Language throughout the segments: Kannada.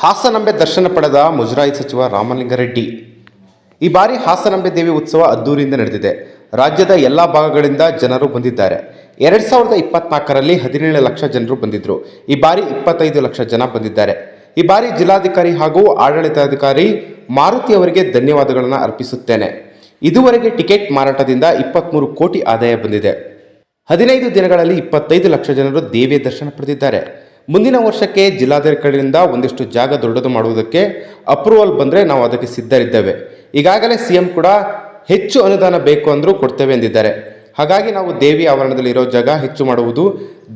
ಹಾಸನಾಂಬೆ ದರ್ಶನ ಪಡೆದ ಮುಜರಾಯಿ ಸಚಿವ ರಾಮಲಿಂಗಾರೆಡ್ಡಿ. ಈ ಬಾರಿ ಹಾಸನಂಬೆ ದೇವಿ ಉತ್ಸವ ಅದ್ದೂರಿಯಿಂದ ನಡೆದಿದೆ. ರಾಜ್ಯದ ಎಲ್ಲ ಭಾಗಗಳಿಂದ ಜನರು ಬಂದಿದ್ದಾರೆ. ಎರಡು ಸಾವಿರದ ಇಪ್ಪತ್ನಾಲ್ಕರಲ್ಲಿ ಹದಿನೇಳು ಲಕ್ಷ ಜನರು ಬಂದಿದ್ದರು ಈ ಬಾರಿ ಇಪ್ಪತ್ತೈದು ಲಕ್ಷ ಜನ ಬಂದಿದ್ದಾರೆ. ಈ ಬಾರಿ ಜಿಲ್ಲಾಧಿಕಾರಿ ಹಾಗೂ ಆಡಳಿತಾಧಿಕಾರಿ ಮಾರುತಿ ಅವರಿಗೆ ಧನ್ಯವಾದಗಳನ್ನು ಅರ್ಪಿಸುತ್ತೇನೆ. ಇದುವರೆಗೆ ಟಿಕೆಟ್ ಮಾರಾಟದಿಂದ ಇಪ್ಪತ್ತ್ಮೂರು ಕೋಟಿ ಆದಾಯ ಬಂದಿದೆ. ಹದಿನೈದು ದಿನಗಳಲ್ಲಿ ಇಪ್ಪತ್ತೈದು ಲಕ್ಷ ಜನರು ದೇವಿಯ ದರ್ಶನ ಪಡೆದಿದ್ದಾರೆ. ಮುಂದಿನ ವರ್ಷಕ್ಕೆ ಜಿಲ್ಲಾಧಿಕಾರಿಗಳಿಂದ ಒಂದಿಷ್ಟು ಜಾಗ ದೊಡ್ಡದು ಮಾಡುವುದಕ್ಕೆ ಅಪ್ರೂವಲ್ ಬಂದರೆ ನಾವು ಅದಕ್ಕೆ ಸಿದ್ಧರಿದ್ದೇವೆ. ಈಗಾಗಲೇ ಸಿ ಎಂ ಕೂಡ ಹೆಚ್ಚು ಅನುದಾನ ಬೇಕು ಅಂದರೂ ಕೊಡ್ತೇವೆ ಎಂದಿದ್ದಾರೆ. ಹಾಗಾಗಿ ನಾವು ದೇವಿ ಆವರಣದಲ್ಲಿ ಇರೋ ಜಾಗ ಹೆಚ್ಚು ಮಾಡುವುದು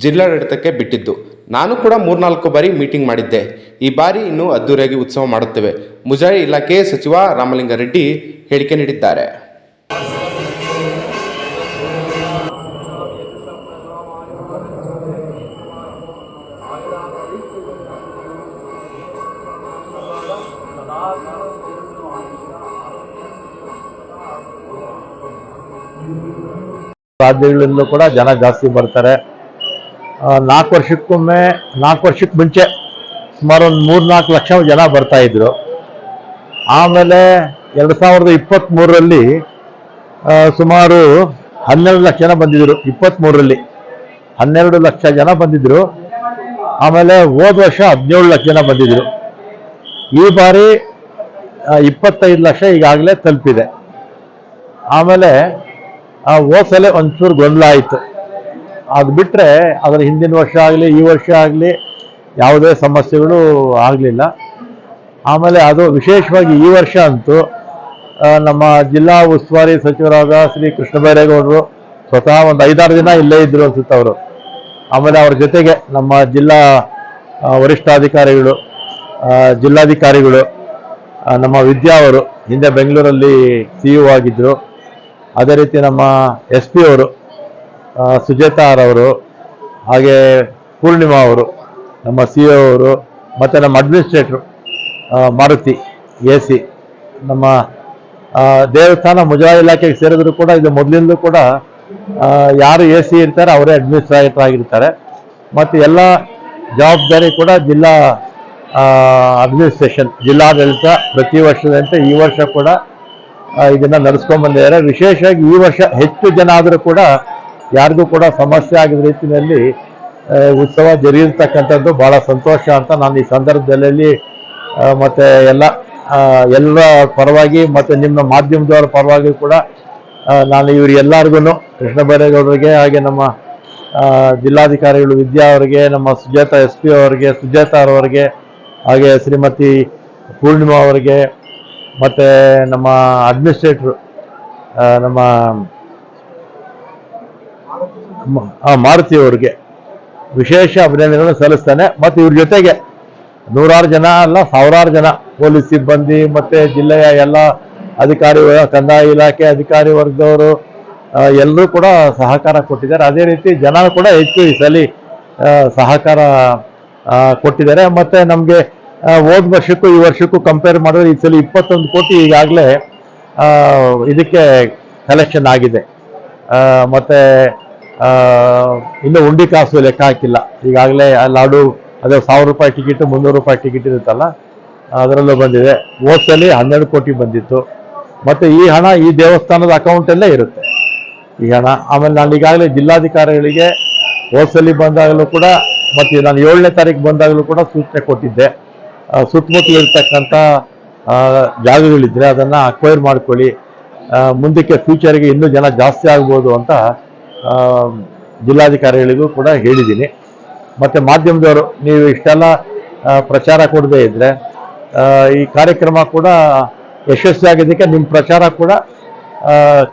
ಜಿಲ್ಲಾಡಳಿತಕ್ಕೆ ಬಿಟ್ಟಿದ್ದು. ನಾನು ಕೂಡ ಮೂರ್ನಾಲ್ಕು ಬಾರಿ ಮೀಟಿಂಗ್ ಮಾಡಿದ್ದೆ. ಈ ಬಾರಿ ಇನ್ನೂ ಅದ್ದೂರಿಯಾಗಿ ಉತ್ಸವ ಮಾಡುತ್ತೇವೆ. ಮುಜಾರಿ ಇಲಾಖೆ ಸಚಿವ ರಾಮಲಿಂಗಾರೆಡ್ಡಿ ಹೇಳಿಕೆ ನೀಡಿದ್ದಾರೆ. ರಾಜ್ಯಗಳಿಂದಲೂ ಕೂಡ ಜನ ಜಾಸ್ತಿ ಬರ್ತಾರೆ. ನಾಲ್ಕು ವರ್ಷಕ್ಕೊಮ್ಮೆ, ನಾಲ್ಕು ವರ್ಷಕ್ಕೆ ಮುಂಚೆ ಸುಮಾರು ಒಂದು ಮೂರು ನಾಲ್ಕು ಲಕ್ಷ ಜನ ಬರ್ತಾ ಇದ್ರು. ಆಮೇಲೆ ಎರಡು ಸಾವಿರದ ಇಪ್ಪತ್ತ್ಮೂರರಲ್ಲಿ ಸುಮಾರು ಹನ್ನೆರಡು ಲಕ್ಷ ಜನ ಬಂದಿದ್ರು. ಇಪ್ಪತ್ತ್ಮೂರರಲ್ಲಿ ಹನ್ನೆರಡು ಲಕ್ಷ ಜನ ಬಂದಿದ್ರು. ಆಮೇಲೆ ಹೋದ ವರ್ಷ ಹದಿನೇಳು ಲಕ್ಷ ಜನ ಬಂದಿದ್ರು. ಈ ಬಾರಿ ಇಪ್ಪತ್ತೈದು ಲಕ್ಷ ಈಗಾಗಲೇ ತಲುಪಿದೆ. ಆಮೇಲೆ ಆ ಹೋದ್ಸಲ ಒಂಚೂರು ಗೊಂದಲ ಆಯಿತು. ಅದು ಬಿಟ್ಟರೆ ಅದರ ಹಿಂದಿನ ವರ್ಷ ಆಗಲಿ, ಈ ವರ್ಷ ಆಗಲಿ ಯಾವುದೇ ಸಮಸ್ಯೆಗಳು ಆಗಲಿಲ್ಲ. ಆಮೇಲೆ ಅದು ವಿಶೇಷವಾಗಿ ಈ ವರ್ಷ ಅಂತೂ ನಮ್ಮ ಜಿಲ್ಲಾ ಉಸ್ತುವಾರಿ ಸಚಿವರಾದ ಶ್ರೀ ಕೃಷ್ಣ ಬೈರೇಗೌಡರು ಸ್ವತಃ ಒಂದು ಐದಾರು ದಿನ ಇಲ್ಲೇ ಇದ್ದರು ಅನ್ಸುತ್ತೆ ಅವರು. ಆಮೇಲೆ ಅವ್ರ ಜೊತೆಗೆ ನಮ್ಮ ಜಿಲ್ಲಾ ವರಿಷ್ಠಾಧಿಕಾರಿಗಳು ಜಿಲ್ಲಾಧಿಕಾರಿಗಳು ನಮ್ಮ ವಿದ್ಯಾ ಅವರು ಹಿಂದೆ ಬೆಂಗಳೂರಲ್ಲಿ ಸಿ ಯು ಆಗಿದ್ದರು ಅದೇ ರೀತಿ ನಮ್ಮ ಎಸ್ ಪಿ ಅವರು ಸುಜೇತಾರವರು ಸುಜಾತಾ ಹಾಗೆ ಪೂರ್ಣಿಮಾ ಅವರು, ನಮ್ಮ ಸಿ ಒ ಅವರು, ಮತ್ತು ನಮ್ಮ ಅಡ್ಮಿನಿಸ್ಟ್ರೇಟ್ರು ಮಾರುತಿ ಎ ಸಿ ನಮ್ಮ ದೇವಸ್ಥಾನ ಮುಜರಾಯಿ ಇಲಾಖೆಗೆ ಸೇರಿದ್ರು ಕೂಡ ಇದು ಮೊದಲಿಂದಲೂ ಕೂಡ ಯಾರು ಎ ಸಿ ಇರ್ತಾರೆ ಅವರೇ ಅಡ್ಮಿನಿಸ್ಟ್ರೇಟರ್ ಆಗಿರ್ತಾರೆ. ಮತ್ತು ಎಲ್ಲ ಜವಾಬ್ದಾರಿ ಕೂಡ ಜಿಲ್ಲಾ ಅಡ್ಮಿನಿಸ್ಟ್ರೇಷನ್ ಜಿಲ್ಲಾಡಳಿತ ಪ್ರತಿ ವರ್ಷದಂತೆ ಈ ವರ್ಷ ಕೂಡ ಇದನ್ನ ನಡೆಸ್ಕೊಂಡ್ ಬಂದಿದ್ದಾರೆ. ವಿಶೇಷವಾಗಿ ಈ ವರ್ಷ ಹೆಚ್ಚು ಜನ ಆದರೂ ಕೂಡ ಯಾರಿಗೂ ಕೂಡ ಸಮಸ್ಯೆ ಆಗಿದ ರೀತಿಯಲ್ಲಿ ಉತ್ಸವ ಜರುಗಿರ್ತಕ್ಕಂಥದ್ದು ಬಹಳ ಸಂತೋಷ ಅಂತ ನಾನು ಈ ಸಂದರ್ಭದಲ್ಲಿ ಮತ್ತೆ ಎಲ್ಲ ಎಲ್ಲ ಪರವಾಗಿ ಮತ್ತೆ ನಿಮ್ಮ ಮಾಧ್ಯಮದವರ ಪರವಾಗಿ ಕೂಡ ನಾನು ಇವ್ರು ಎಲ್ಲರಿಗೂ ಕೃಷ್ಣ ಬೈರೇಗೌಡರಿಗೆ ಹಾಗೆ ನಮ್ಮ ಜಿಲ್ಲಾಧಿಕಾರಿಗಳು ವಿದ್ಯಾ ಅವರಿಗೆ, ನಮ್ಮ ಸುಜಾತ ಎಸ್ ಪಿ ಅವರಿಗೆ, ಸುಜಾತ ಅವರಿಗೆ ಹಾಗೆ ಶ್ರೀಮತಿ ಪೂರ್ಣಿಮಾ ಅವರಿಗೆ ಮತ್ತೆ ನಮ್ಮ ಅಡ್ಮಿನಿಸ್ಟ್ರೇಟ್ರು ನಮ್ಮ ಮಾರುತಿ ಅವರಿಗೆ ವಿಶೇಷ ಅಭಿನಂದನೆಗಳನ್ನು ಸಲ್ಲಿಸ್ತಾನೆ. ಮತ್ತು ಇವ್ರ ಜೊತೆಗೆ ನೂರಾರು ಜನ ಅಲ್ಲ, ಸಾವಿರಾರು ಜನ ಪೊಲೀಸ್ ಸಿಬ್ಬಂದಿ, ಮತ್ತೆ ಜಿಲ್ಲೆಯ ಎಲ್ಲ ಅಧಿಕಾರಿ ಕಂದಾಯ ಇಲಾಖೆ ಅಧಿಕಾರಿ ವರ್ಗದವರು ಎಲ್ಲರೂ ಕೂಡ ಸಹಕಾರ ಕೊಟ್ಟಿದ್ದಾರೆ. ಅದೇ ರೀತಿ ಜನ ಕೂಡ ಹೆಚ್ಚು ಈ ಸಲ ಸಹಕಾರ ಕೊಟ್ಟಿದ್ದಾರೆ. ಮತ್ತೆ ನಮಗೆ ಹೋದ ವರ್ಷಕ್ಕೂ ಈ ವರ್ಷಕ್ಕೂ ಕಂಪೇರ್ ಮಾಡಿದ್ರೆ ಈ ಸಲ ಇಪ್ಪತ್ತೊಂದು ಕೋಟಿ ಈಗಾಗಲೇ ಇದಕ್ಕೆ ಕಲೆಕ್ಷನ್ ಆಗಿದೆ. ಮತ್ತು ಇನ್ನು ಉಂಡಿ ಕಾಸು ಲೆಕ್ಕ ಹಾಕಿಲ್ಲ. ಈಗಾಗಲೇ ಲಾಡು, ಅದೇ ಸಾವಿರ ರೂಪಾಯಿ ಟಿಕೆಟ್ ಮುನ್ನೂರು ರೂಪಾಯಿ ಟಿಕೆಟ್ ಇರುತ್ತಲ್ಲ, ಅದರಲ್ಲೂ ಬಂದಿದೆ. ಹೋದ್ಸಲಿ ಹನ್ನೆರಡು ಕೋಟಿ ಬಂದಿತ್ತು. ಮತ್ತೆ ಈ ಹಣ ಈ ದೇವಸ್ಥಾನದ ಅಕೌಂಟಲ್ಲೇ ಇರುತ್ತೆ. ಈ ಹಣ, ಆಮೇಲೆ ನಾನು ಈಗಾಗಲೇ ಜಿಲ್ಲಾಧಿಕಾರಿಗಳಿಗೆ ಹೋದ್ಸಲಿ ಬಂದಾಗಲೂ ಕೂಡ, ಮತ್ತು ನಾನು ಏಳನೇ ತಾರೀಕು ಬಂದಾಗಲೂ ಕೂಡ ಸೂಚನೆ ಕೊಟ್ಟಿದ್ದೆ. ಆ, ಸುತ್ತಮುತ್ತಲು ಇರ್ತಕ್ಕಂಥ ಆ, ಜಾಗಗಳಿದ್ರೆ ಅದನ್ನ ಅಕ್ವೈರ್ ಮಾಡ್ಕೊಳ್ಳಿ. ಮುಂದಕ್ಕೆ ಫ್ಯೂಚರ್ಗೆ ಇನ್ನೂ ಜನ ಜಾಸ್ತಿ ಆಗ್ಬೋದು ಅಂತ ಜಿಲ್ಲಾಧಿಕಾರಿಗಳಿಗೂ ಕೂಡ ಹೇಳಿದ್ದೀನಿ. ಮತ್ತೆ ಮಾಧ್ಯಮದವರು ನೀವು ಇಷ್ಟೆಲ್ಲ ಪ್ರಚಾರ ಕೊಡದೇ ಇದ್ರೆ ಈ ಕಾರ್ಯಕ್ರಮ ಕೂಡ ಯಶಸ್ವಿಯಾಗಿದ್ದಕ್ಕೆ ನಿಮ್ಮ ಪ್ರಚಾರ ಕೂಡ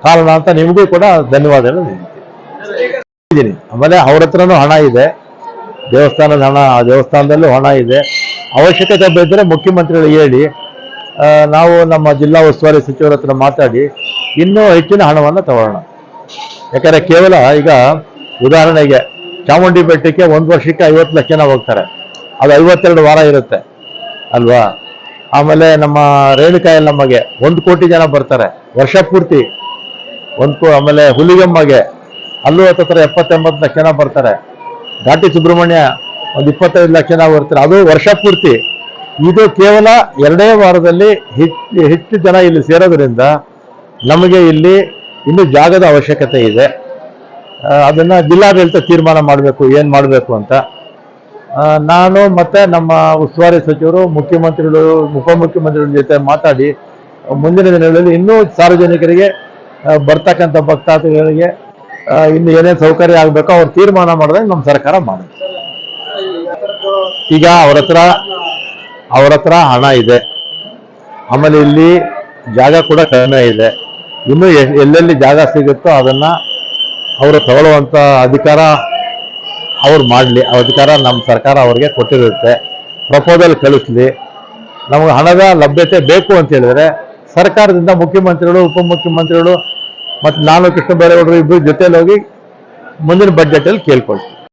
ಕಾರಣ ಅಂತ ನಿಮಗೂ ಕೂಡ ಧನ್ಯವಾದಗಳು ಇದ್ದೀನಿ ಆಮೇಲೆ ಅವ್ರ ಹತ್ರನೂ ಹಣ ಇದೆ. ದೇವಸ್ಥಾನದ ಹಣ ಆ ದೇವಸ್ಥಾನದಲ್ಲೂ ಹಣ ಇದೆ. ಅವಶ್ಯಕತೆ ಬಿದ್ದರೆ ಮುಖ್ಯಮಂತ್ರಿಗಳು ಹೇಳಿ ನಾವು ನಮ್ಮ ಜಿಲ್ಲಾ ಉಸ್ತುವಾರಿ ಸಚಿವರ ಹತ್ರ ಮಾತಾಡಿ, ಇನ್ನೂ ಹೆಚ್ಚಿನ ಹಣವನ್ನು ತಗೊಳ್ಳೋಣ ಯಾಕಂದರೆ ಕೇವಲ ಈಗ ಉದಾಹರಣೆಗೆ ಚಾಮುಂಡಿ ಬೆಟ್ಟಕ್ಕೆ ಒಂದು ವರ್ಷಕ್ಕೆ ಐವತ್ತು ಲಕ್ಷ ಜನ ಹೋಗ್ತಾರೆ. ಅದು ಐವತ್ತೆರಡು ವಾರ ಇರುತ್ತೆ. ಅಲ್ವಾ? ಆಮೇಲೆ ನಮ್ಮ ರೇಣುಕಾಯಲ್ಲಿ ನಮಗೆ ಒಂದು ಕೋಟಿ ಜನ ಬರ್ತಾರೆ. ವರ್ಷ ಪೂರ್ತಿ. ಒಂದು ಕೋ, ಆಮೇಲೆ ಹುಲಿಗಮ್ಮಗೆ ಅಲ್ಲೂ ಹತ್ತತ್ರ ಎಪ್ಪತ್ತೆಂಬತ್ತು ಲಕ್ಷ ಜನ ಬರ್ತಾರೆ. ಘಾಟಿ ಸುಬ್ರಹ್ಮಣ್ಯ ಒಂದು ಇಪ್ಪತ್ತೈದು ಲಕ್ಷ ಜನ ಬರ್ತಾರೆ ಅದು ವರ್ಷ ಪೂರ್ತಿ. ಇದು ಕೇವಲ ಎರಡೇ ವಾರದಲ್ಲಿ ಹೆಚ್ಚು ಹೆಚ್ಚು ಜನ ಇಲ್ಲಿ ಸೇರೋದ್ರಿಂದ ನಮಗೆ ಇಲ್ಲಿ ಇನ್ನು ಜಾಗದ ಅವಶ್ಯಕತೆ ಇದೆ. ಅದನ್ನು ಜಿಲ್ಲಾಡಳಿತ ತೀರ್ಮಾನ ಮಾಡಬೇಕು, ಏನು ಮಾಡಬೇಕು ಅಂತ. ನಾನು ಮತ್ತೆ ನಮ್ಮ ಉಸ್ತುವಾರಿ ಸಚಿವರು, ಮುಖ್ಯಮಂತ್ರಿಗಳು, ಉಪಮುಖ್ಯಮಂತ್ರಿಗಳ ಜೊತೆ ಮಾತಾಡಿ, ಮುಂದಿನ ದಿನಗಳಲ್ಲಿ ಇನ್ನೂ ಸಾರ್ವಜನಿಕರಿಗೆ ಬರ್ತಕ್ಕಂಥ ಭಕ್ತಾದಿಗಳಿಗೆ ಇನ್ನು ಏನೇನು ಸೌಕರ್ಯ ಆಗಬೇಕೋ ಅವ್ರು ತೀರ್ಮಾನ ಮಾಡಿದಾಗ ನಮ್ಮ ಸರ್ಕಾರ ಮಾಡುತ್ತೆ. ಈಗ ಅವ್ರ ಹತ್ರ ಅವ್ರ ಹತ್ರ ಹಣ ಇದೆ. ಆಮೇಲೆ ಇಲ್ಲಿ ಜಾಗ ಕೂಡ ಕಡಿಮೆ ಇದೆ. ಇನ್ನು ಎಲ್ಲೆಲ್ಲಿ ಜಾಗ ಸಿಗುತ್ತೋ ಅದನ್ನ ಅವರು ತಗೊಳ್ಳುವಂತ ಅಧಿಕಾರ ಅವ್ರು ಮಾಡಲಿ. ಆ ಅಧಿಕಾರ ನಮ್ಮ ಸರ್ಕಾರ ಅವ್ರಿಗೆ ಕೊಟ್ಟಿರುತ್ತೆ. ಪ್ರಪೋಸಲ್ ಕಳಿಸ್ಲಿ. ನಮಗೆ ಹಣದ ಲಭ್ಯತೆ ಬೇಕು ಅಂತ ಹೇಳಿದ್ರೆ ಸರ್ಕಾರದಿಂದ ಮುಖ್ಯಮಂತ್ರಿಗಳು, ಉಪಮುಖ್ಯಮಂತ್ರಿಗಳು ಮತ್ತು ನಾನು ಕೃಷ್ಣ ಬೈರೇಗೌಡರು ಇಬ್ಬರು ಜೊತೆಯಲ್ಲಿ ಹೋಗಿ ಮುಂದಿನ ಬಜೆಟಲ್ಲಿ ಕೇಳ್ಕೊಳ್ತೀವಿ.